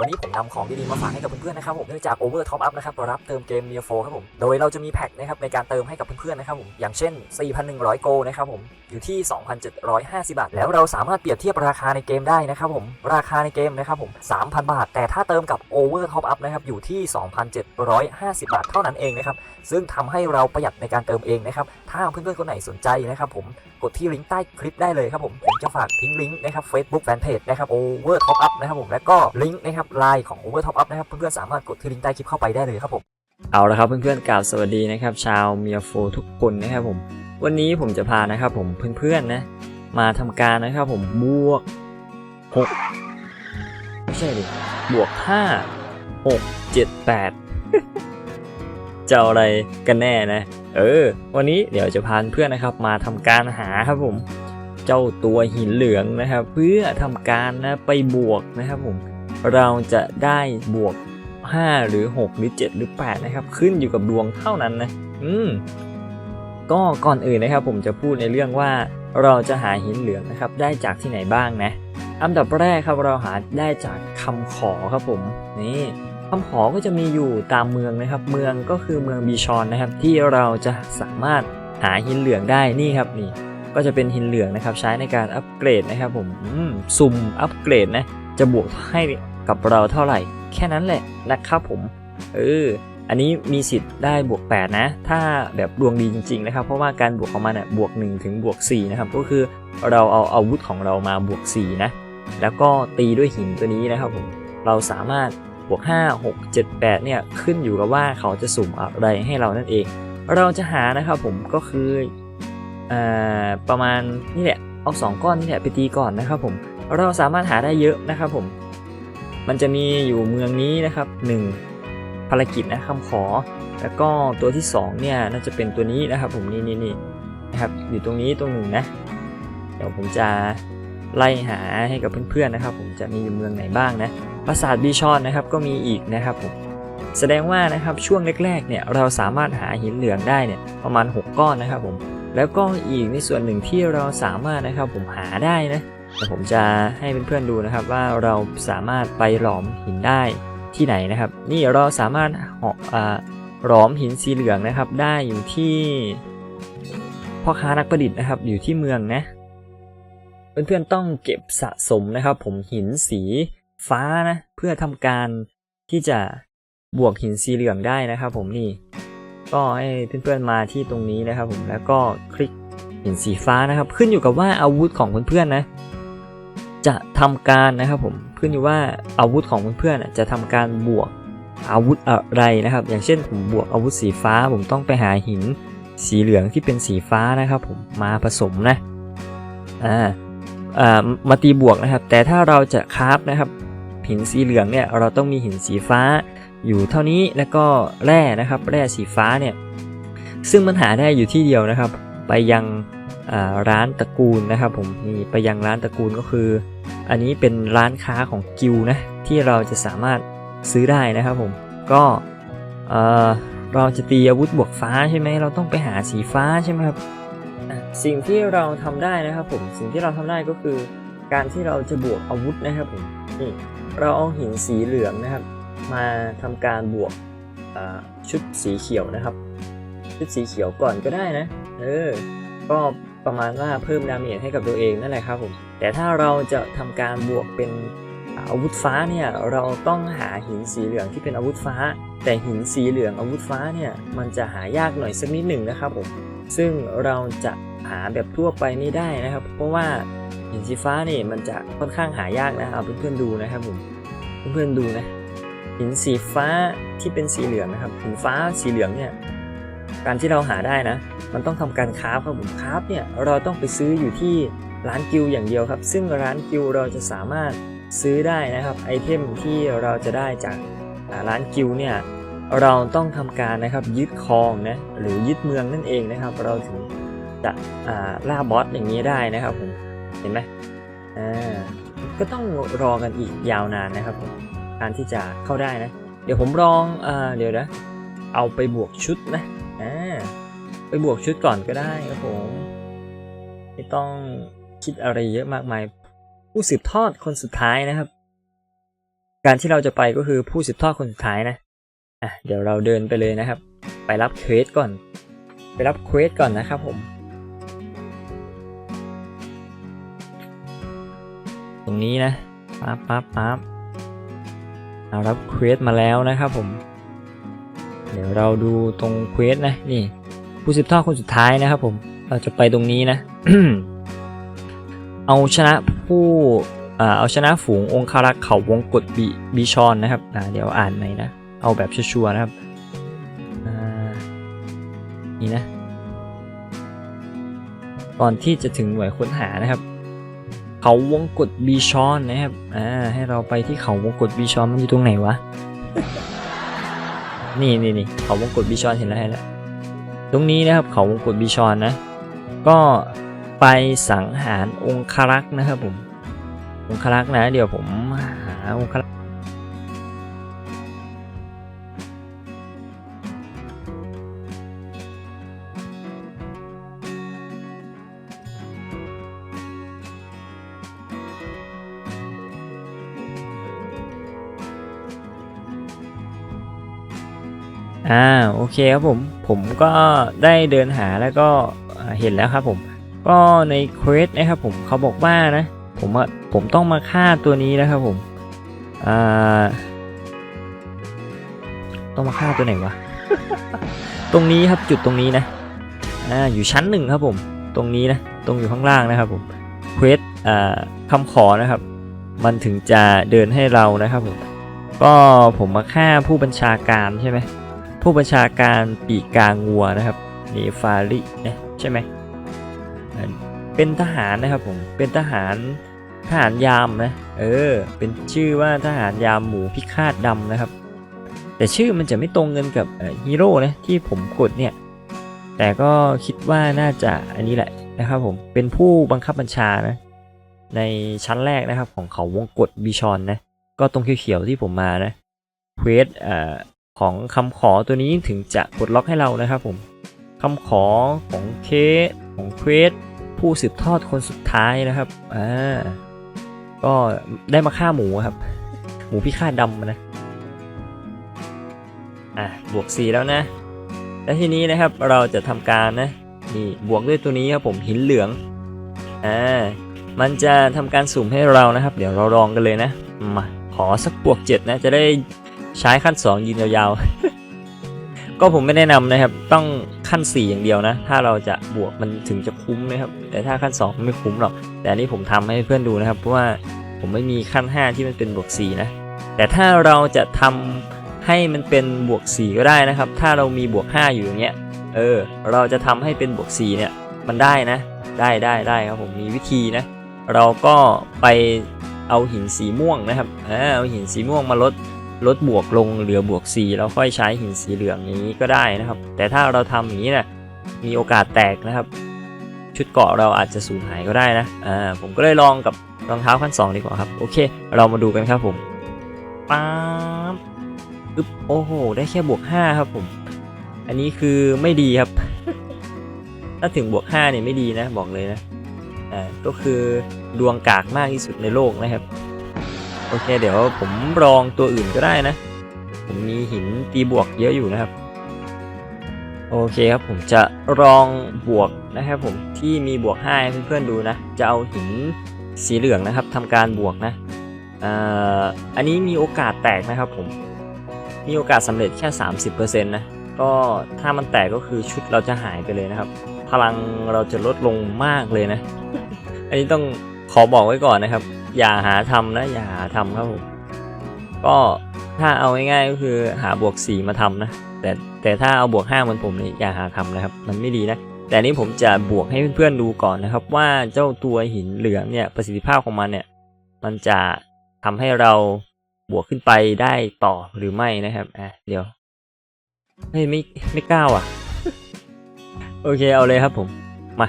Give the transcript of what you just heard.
วันนี้ผมนำของดีๆมาฝากให้กับเพื่อนๆนะครับผมเนื่องจาก Over Top Up นะครับรับเติมเกม m i a 4ครับผม โดยเราจะมีแพ็คนะครับในการเติมให้กับเพื่อนๆนะครับผมอย่างเช่น 4,100 โกนะครับผมอยู่ที่ 2,750 บาท แล้วเราสามารถเปรียบเทียบราคาในเกมได้นะครับผมราคาในเกมนะครับผม3,000 บาท แต่ถ้าเติมกับ Over Top Up นะครับอยู่ที่ 2,750 บาทเท่านั้นเองนะครับซึ่งทำให้เราประหยัดในการเติมเองนะครับถ้าเพื่อนๆคนไหนสนใจนะครับผมกดที่ลิงก์ใต้คลิปได้เลยครับผมผมจะฝากทิ้งลิงก์นะครับ Facebook Fanpage นะครับ Over Top Up นะครับผมแล้วก็ลิงก์นะครับไลน์ของ Over Top Up นะครับ เพื่อนๆสามารถกดที่ลิงก์ใต้คลิปเข้าไปได้เลยครับผมเอาละครับเพื่อนๆกล่าวสวัสดีนะครับ ชาวเมียโฟทุกคนนะครับผม วันนี้ผมจะพานะครับผมเพื่อนๆนะ มาทำการนะครับผมบวก6ไม่ใช่ดิบวก5 6 7 8จะเอาอะไรกันแน่นะ เออ วันนี้เดี๋ยวจะพาเพื่อนนะครับ มาทำการหาครับผมเจ้าตัวหินเหลืองนะครับ เพื่อทำการนะไปบวกนะครับผม เราจะได้บวก 5 หรือ 6 หรือ 7 หรือ 8 นะครับ ขึ้นอยู่กับดวงเท่านั้นนะอืมก็ก่อนอื่นนะครับ ผมจะพูดในเรื่องว่าเราจะหาหินเหลืองนะครับ ได้จากที่ไหนบ้างนะ อันดับแรกครับเราหาได้จากคำขอครับผมนี่คำขอก็จะมีอยู่ตามเมืองนะครับ เมืองก็คือเมืองบีชอนนะครับ ที่เราจะสามารถหาหินเหลืองได้นี่ครับนี่ ก็จะเป็นหินเหลืองนะครับ ใช้ในการอัปเกรดนะครับ ผมอืมสุ่มอัปเกรดนะ จะบวกให้กับเราเท่าไหร่ แค่นั้นแหละนะครับผม เออ อันนี้มีสิทธิ์ได้บวก 8 นะ ถ้าแบบดวงดีจริงๆนะครับ เพราะว่าการบวกของมันเนี่ยบวก 1 ถึงบวก 4 นะครับ ก็คือเราเอาอาวุธของเรามาบวก 4 นะ แล้วก็ตีด้วยหินตัวนี้นะครับผม เราสามารถบวก 5 6 7 8 เนี่ย ขึ้นอยู่กับว่าเขาจะสุ่มอะไรให้เรานั่นเอง เราจะหานะครับผมก็คืออประมาณนี่แหละ เอาสองก้อนนี่แหละไปตีก่อนนะครับผม เราสามารถหาได้เยอะนะครับผม มันจะมีอยู่เมืองนี้นะครับ 1 ภารกิจนะคำขอ แล้วก็ตัวที่ 2 เนี่ยน่าจะเป็นตัวนี้นะครับผมนี่นี่นี่นะครับอยู่ตรงนี้ตรงหนึ่งนะ เดี๋ยวผมจะไล่หาให้กับเพื่อนๆนะครับ ผมจะมีอยู่เมืองไหนบ้างนะปราสาทบีชอนนะครับก็มีอีกนะครับผมแสดงว่านะครับช่วงแรกๆเนี่ยเราสามารถหาหินเหลืองได้เนี่ยประมาณ 6 ก้อนนะครับผมแล้วก็อีกในส่วนหนึ่งที่เราสามารถนะครับผมหาได้นะ เดี๋ยวผมจะให้เพื่อนๆดูนะครับว่าเราสามารถไปหลอมหินได้ที่ไหนนะครับ นี่เราสามารถหอ่าหลอมหินสีเหลืองนะครับ ได้อยู่ที่พ่อค้านักประดิษฐ์นะครับ อยู่ที่เมืองนะเพื่อนๆต้องเก็บสะสมนะครับ ผมหินสีฟ้านะเพื่อทำการที่จะบวกหินสีเหลืองได้นะครับ ผมนี่ก็ให้เพื่อนๆมาที่ตรงนี้นะครับ ผมแล้วก็คลิกหินสีฟ้านะครับ ขึ้นอยู่กับว่าอาวุธของเพื่อนๆนะ จะทำการนะครับผมขึ้นอยู่ว่าอาวุธของเพื่อนๆจะทำการบวกอาวุธอะไรนะครับ อย่างเช่นผมบวกอาวุธสีฟ้า ผมต้องไปหาหินสีเหลืองที่เป็นสีฟ้านะครับ ผมมาผสมนะอ่าอ่ามาตีบวกนะครับ แต่ถ้าเราจะคราฟนะครับหินสีเหลืองเนี่ยเราต้องมีหินสีฟ้าอยู่เท่านี้แล้วก็แร่นะครับแร่สีฟ้าเนี่ยซึ่งมันหาได้อยู่ที่เดียวนะครับ ไปยัง ร้านตระกูลนะครับผมนี่ไปยังร้านตระกูลก็คือ อันนี้เป็นร้านค้าของกิลด์นะที่เราจะสามารถซื้อได้นะครับผมก็เเราจะตีอาวุธบวกฟ้าใช่ไหมเราต้องไปหาสีฟ้าใช่ไหมครับสิ่งที่เราทำได้นะครับผมสิ่งที่เราทำได้ก็คือ การที่เราจะบวกอาวุธนะครับผมนี่เราเอาหินสีเหลืองนะครับ มาทำการบวกชุดสีเขียวนะครับ ชุดสีเขียวก่อนก็ได้นะเออก็ ประมาณว่าเพิ่มดาเมจให้กับตัวเองนั่นแหละครับผมแต่ถ้าเราจะทำการบวกเป็นอาวุธฟ้าเนี่ยเราต้องหาหินสีเหลืองที่เป็นอาวุธฟ้า แต่หินสีเหลืองอาวุธฟ้าเนี่ยมันจะหายากหน่อยสักนิดหนึ่งนะครับผมซึ่งเราจะหาแบบทั่วไปไม่ได้นะครับ เพราะว่าหินสีฟ้านี่มันจะค่อนข้างหายากนะเอาเพื่อนๆดูนะครับผมเพื่อนๆดูนะหินสีฟ้าที่เป็นสีเหลืองนะครับหินฟ้าสีเหลืองเนี่ย การที่เราหาได้นะ มันต้องทำการคราฟครับผมคราฟเนี่ยเราต้องไปซื้ออยู่ที่ร้านกิลด์อย่างเดียวครับ ซึ่งร้านกิลด์เราจะสามารถซื้อได้นะครับไอเทมที่เราจะได้จากร้านกิลด์เนี่ยเราต้องทำการนะครับยึดครองนะหรือยึดเมืองนั่นเองนะครับ เราถึงจะล่าบอสอย่างนี้ได้นะครับผมเห็นไหมอ่าก็ต้องรอกันอีกยาวนานนะครับผมการที่จะเข้าได้นะ เดี๋ยวผมลองอเดี๋ยวนะเอาไปบวกชุดนะ ไปบวกชุดก่อนก็ได้ครับผม ไม่ต้องคิดอะไรเยอะมากมาย ผู้สืบทอดคนสุดท้ายนะครับ การที่เราจะไปก็คือผู้สืบทอดคนสุดท้ายนะอะเดี๋ยวเราเดินไปเลยนะครับ ไปรับเควสก่อน ไปรับเควสก่อนนะครับผม ตรงนี้นะปั๊บปั๊บปั๊บเอารับเควสมาแล้วนะครับผม เดี๋ยวเราดูตรงเควสนะนี่ ผู้สืบทอดคนสุดท้ายนะครับผมเราจะไปตรงนี้นะ เอาชนะผู้เอาชนะฝูงองคารักษ์เขาวงกฏบีบีชอนนะครับเดี๋ยวอ่านใหม่นะ เอาแบบชัวร์นะครับนี่นะก่อนที่จะถึงหน่วยค้นหานะครับ เขาวงกฏบีชอนนะครับอ่าให้เราไปที่เขาวงกฏบีชอนมันอยู่ตรงไหนวะ นี่นี่นี่เขาวงกฏบีชอนเห็นแล้วเห็นแล้ว ตรงนี้นะครับเขาวงกฏบิชอนนะ ก็ไปสังหารองคารักษ์นะครับผมองคารักษ์นะ เดี๋ยวผมหาองคารักษ์ อ่าโอเคครับผม ผมก็ได้เดินหาแล้วก็อ่าเห็นแล้วครับผม ก็ในเควสนะครับผมเขาบอกว่านะ ผมอะผมต้องมาฆ่าตัวนี้นะครับผมอ่าต้องมาฆ่าตัวไหนวะ ตรงนี้ครับจุดตรงนี้นะอ่าอยู่ชั้นหนึ่งครับผม ตรงนี้นะ ตรงอยู่ข้างล่างนะครับผมเควสอ่าคำขอนะครับ มันถึงจะเดินให้เรานะครับผมก็ผมมาฆ่าผู้บัญชาการใช่ไหม ผู้บัญชาการปีกกลางวัวนะครับนีฟารินะใช่ไหมเป็นทหารนะครับผมเป็นทหารทหารยามนะเออเป็นชื่อว่าทหารยามหมูพิฆาตดำนะครับ แต่ชื่อมันจะไม่ตรงกันกับฮีโร่นะที่ผมกดเนี่ยแต่ก็คิดว่าน่าจะอันนี้แหละนะครับผมเป็นผู้บังคับบัญชานะในชั้นแรกนะครับของเขาวงกฏบิชอนนะก็ตรงเขียวๆที่ผมมานะเควสเอ่อ ของคำขอตัวนี้ถึงจะปลดล็อกให้เรานะครับผมคำขอของเคสของเควสผู้สืบทอดคนสุดท้ายนะครับอ่าก็ได้มาฆ่าหมูครับ หมูพิฆาตดำนะอะบวก 4 แล้วนะ แล้วทีนี้นะครับเราจะทำการนะนี่บวกด้วยตัวนี้ครับผมหินเหลืองอ่ามันจะทำการสุ่มให้เรานะครับ เดี๋ยวเราลองกันเลยนะมาขอสักบวก 7 นะจะได้ ใช้ขั้น 2 ยืนยาวๆ ก็ผมไม่แนะนำนะครับ ต้องขั้น 4 อย่างเดียวนะ ถ้าเราจะบวกมันถึงจะคุ้มนะครับ แต่ถ้าขั้น 2 ไม่คุ้มหรอก แต่นี้ผมทำให้เพื่อนดูนะครับ เพราะว่าผมไม่มีขั้น 5 ที่มันเป็นบวก 4 นะ แต่ถ้าเราจะทำให้มันเป็นบวก 4 ก็ได้นะครับ ถ้าเรามีบวก 5 อยู่อย่างเงี้ย เออ เราจะทำให้เป็นบวก 4 เนี่ย มันได้นะ ได้ได้ได้ครับผมมีวิธีนะ เราก็ไปเอาหินสีม่วงนะครับ เอาหินสีม่วงมาลด ลดบวกลงเหลือบวก 4 แล้วค่อยใช้หินสีเหลืองอย่างนี้ก็ได้นะครับ แต่ถ้าเราทำอย่างนี้นะมีโอกาสแตกนะครับ ชุดเกาะเราอาจจะสูญหายก็ได้นะอ่าผมก็เลยลองกับรองเท้าขั้น 2 ดีกว่าครับ โอเค เรามาดูกันครับผมป๊าบอึ๊บโอ้โห ได้แค่บวก 5 ครับผม อันนี้คือไม่ดีครับ ถ้าถึงบวก 5 เนี่ยไม่ดีนะ บอกเลยนะอ่าก็คือดวงกากมากที่สุดในโลกนะครับ โอเค เดี๋ยวผมลองตัวอื่นก็ได้นะ ผมมีหินตีบวกเยอะอยู่นะครับ โอเคครับผมจะลองบวกนะครับผมที่มีบวก5ให้เพื่อนๆดูนะ จะเอาหินสีเหลืองนะครับทำการบวกนะอ,อันนี้มีโอกาสแตกนะครับผม มีโอกาสสำเร็จแค่ 30%นะ ก็ถ้ามันแตกก็คือชุดเราจะหายไปเลยนะครับ พลังเราจะลดลงมากเลยนะ อันนี้ต้องขอบอกไว้ก่อนนะครับ อย่าหาทำนะ อย่าหาทำครับผมก็ถ้าเอาง่ายๆก็คือหาบวก 4 มาทำนะ แต่แต่ถ้าเอาบวก5เหมือนผมนี่อย่าหาทำนะครับ มันไม่ดีนะ แต่นี้ผมจะบวกให้เพื่อนๆดูก่อนนะครับ ว่าเจ้าตัวหินเหลืองเนี่ยประสิทธิภาพของมันเนี่ย มันจะทำให้เราบวกขึ้นไปได้ต่อหรือไม่นะครับอะเดี๋ยวเฮ้ยไม่ไม่กล้าว่ะ โอเคเอาเลยครับผมมา